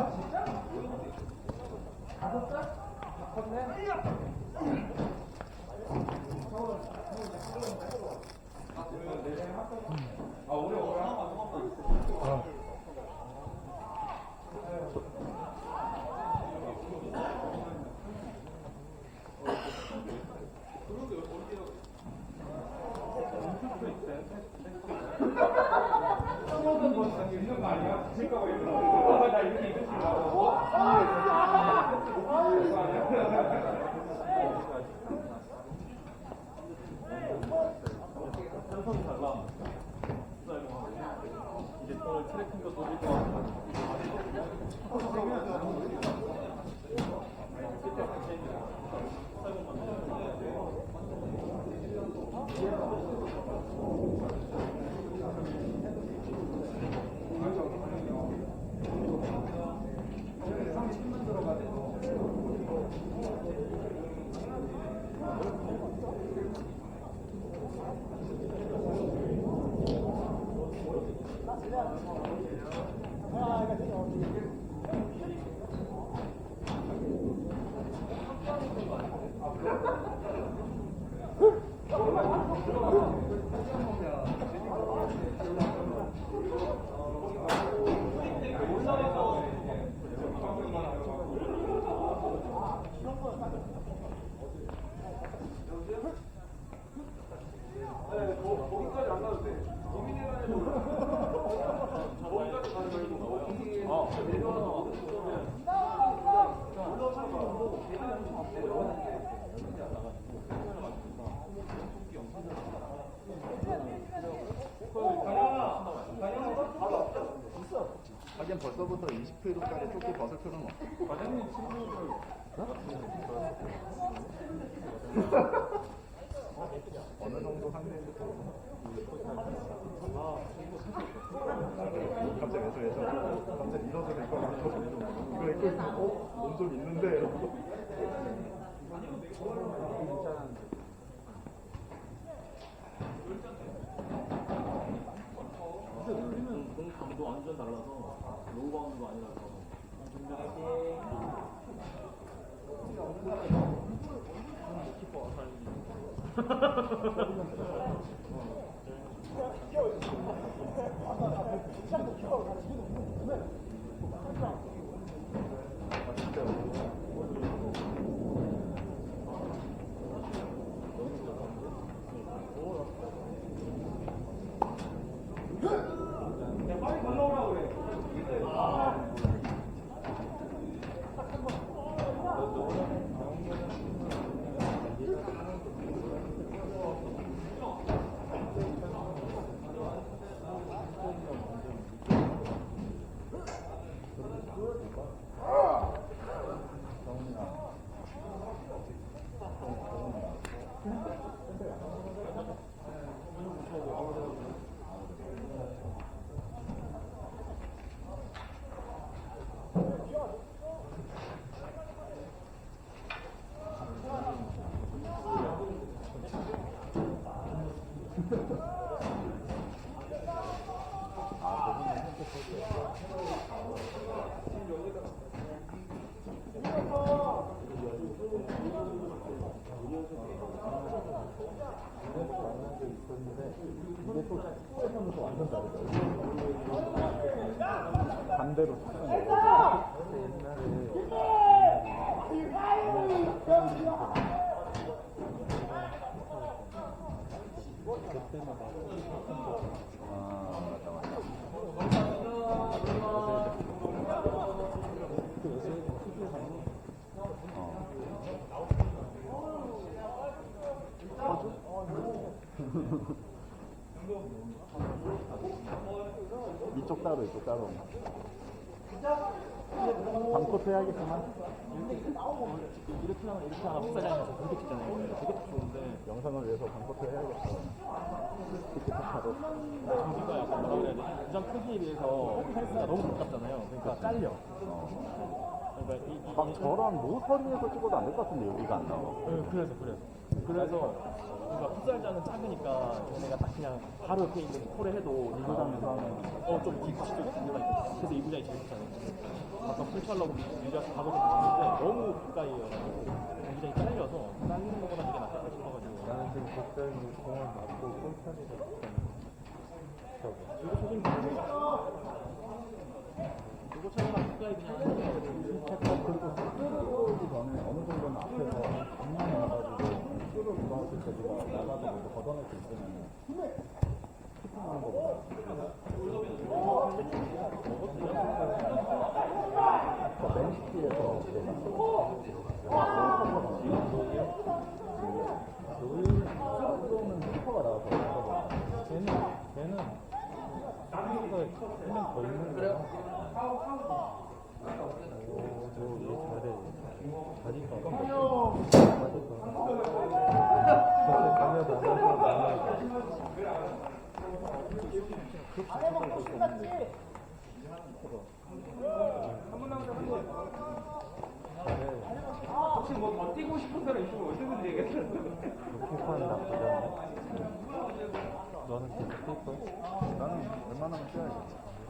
아 진짜? 오늘 오늘 아, 그래? 하긴 벌써부터 20kg까지 조끼 벗을 필요는 없어. 과장님 어느 정도 상대인지 갑자기 왜서 갑자기 이거 안 터져 이거 입고 있으면 어? 몸좀 있는데. 근데 우리는 공 강도 완전 달라서 로우 바운드가 아니라서 키퍼 진짜 반대로 이쪽 따로 이쪽 따로 밤코트 해야겠구만. 이렇게 하면 이렇게 하나 풋살장에서 그렇게 찍잖아요. 되게 딱 좋은데. 영상을 위해서 밤코트 해야겠어 티키타카로 저기가 약간 뭐라 그래야 되지? 구장 크기에 비해서 펜스가 너무 가깝잖아요. 그러니까 잘려 그러니까 이, 막 저런 모서리에서 찍어도 안 될 것 같은데 여기가 안 나와. 응, 그래서 그래서 그래서 그러니까 풋살장은 작으니까 걔네가 딱 그냥 바로 옆에 있는 콜에 해도 이부장에서 하면 어좀 뒤집히고 있는 가 있고 그래서 이 부장이 제일 좋잖아요. 아까 풀찰라고 유리아서 가서 봤는데 너무 가까이에요. 이 부장이 잘려서 잘리는 것보다 이게 낫다 싶어가지고 나는 지금 갑자기 공을 맞고 꼴차리가 저거 이거 소금 이거 차이가 가까이 그냥 하는 게 그리고 뚫어오기 전에 어느 정도는 앞에서 장난이 와가지고 뚫어 들어왔을 때 누가 나가서 먼저 걷어낼 수 있으면 키팅하는 거보다 맨시티에서 뚫어 들어오면 키퍼가 나와서 걔는 걔는 한명더 있는 거야 너는 계속 뛸 거야? 나는 웬만하면 뛰어야지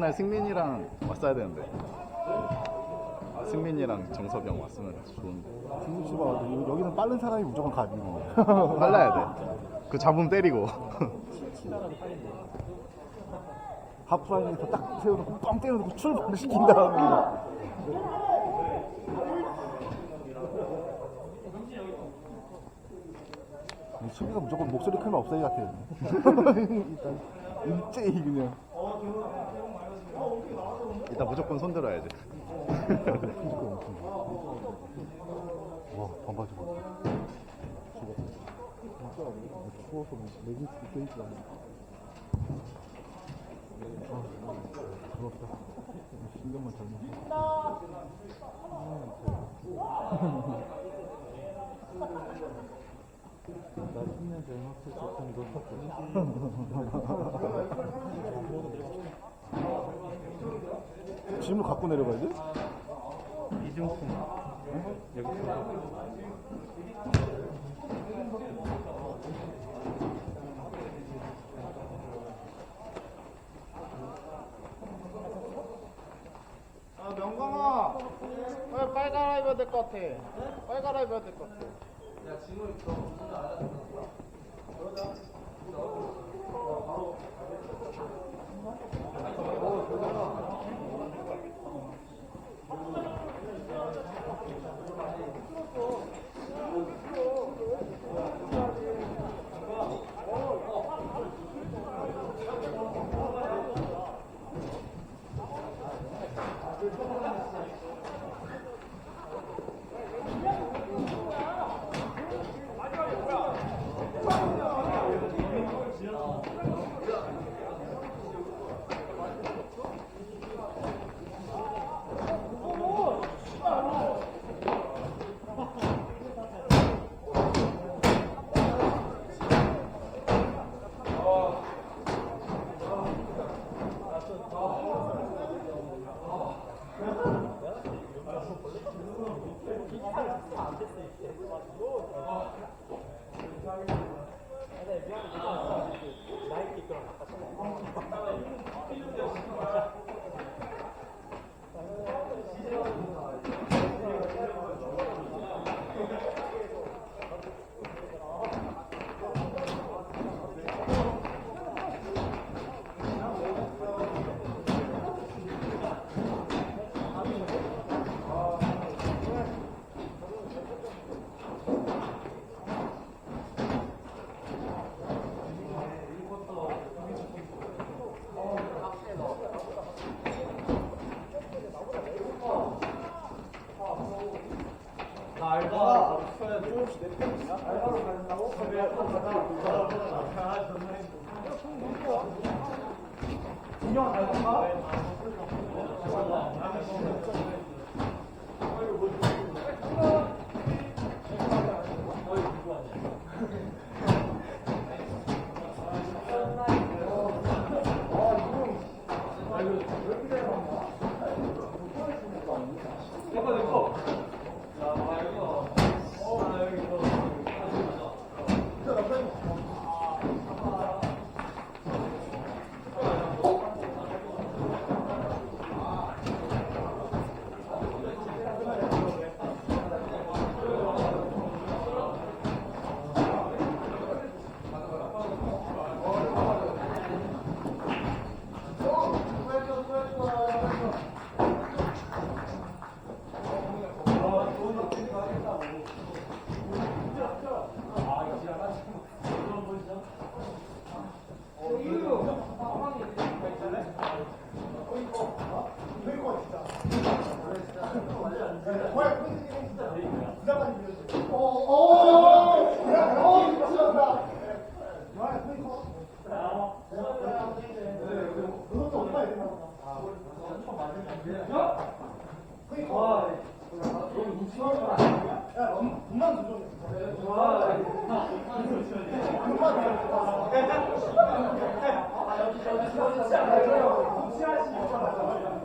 이런 날 승민이랑 왔어야 되는데. 승민이랑 정석영 왔으면 좋은데 중국 씨가 여기는 빠른 사람이 무조건 가비고 빨라야 돼 그 잡으면 때리고. 치다라도 빨린데 하프라인에서 딱 세워놓고 뻥 때려놓고 출발 시킨 다음에. 이 수비가 무조건 목소리 크면 없어야 같아 일단 일제히 그냥 이따 무조건 손 들어야지. 와 반바지 봐 죽었다 추워서 내기. 있어 있지 않아 부럽다 신경만 잘 먹어 나 10년 전에 학교 쳤던 이거 짐을 갖고 내려가야 돼? 이중품 여기 아 명광아. 왜 빨간 아이 입어야 될 것 같아. 빨간 아이 입어야 될 것 같아. 야 짐을 더 그러다 바로 어, 아, 아, 여기 저기 진짜 진짜 진짜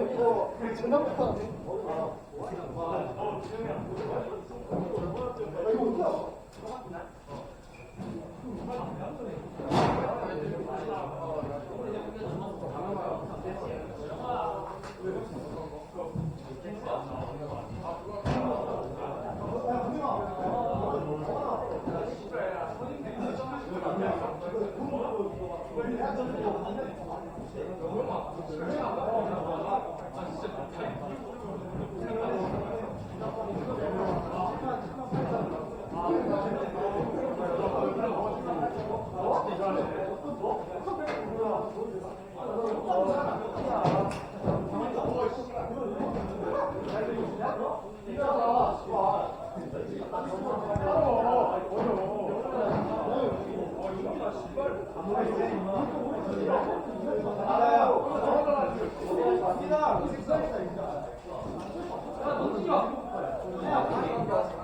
이거 지난번부터 아 진짜 못해. Thank you.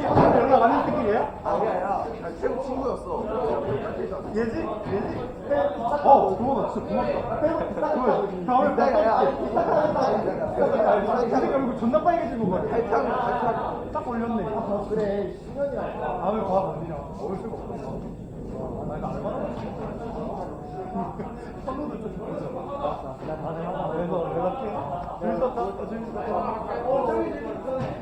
연락할게. 연락 안 했을 얘야? 아니야. 태국 친구였어. 얘지? 얘지? 어, 그거는 진짜 고맙다. 그거 다음에 봐. 자식 얼굴 존나 빨개지고 말이야. 딱 걸렸네. 그래, 신년이야. 다음에 봐, 언니랑. 먹을 수가 없어. 나 이거 알바다. 선호도 좀 좋아져. 나 다음에 하자. 그래서 연락해. 재밌었다. 재밌었다. 어, 재밌었다.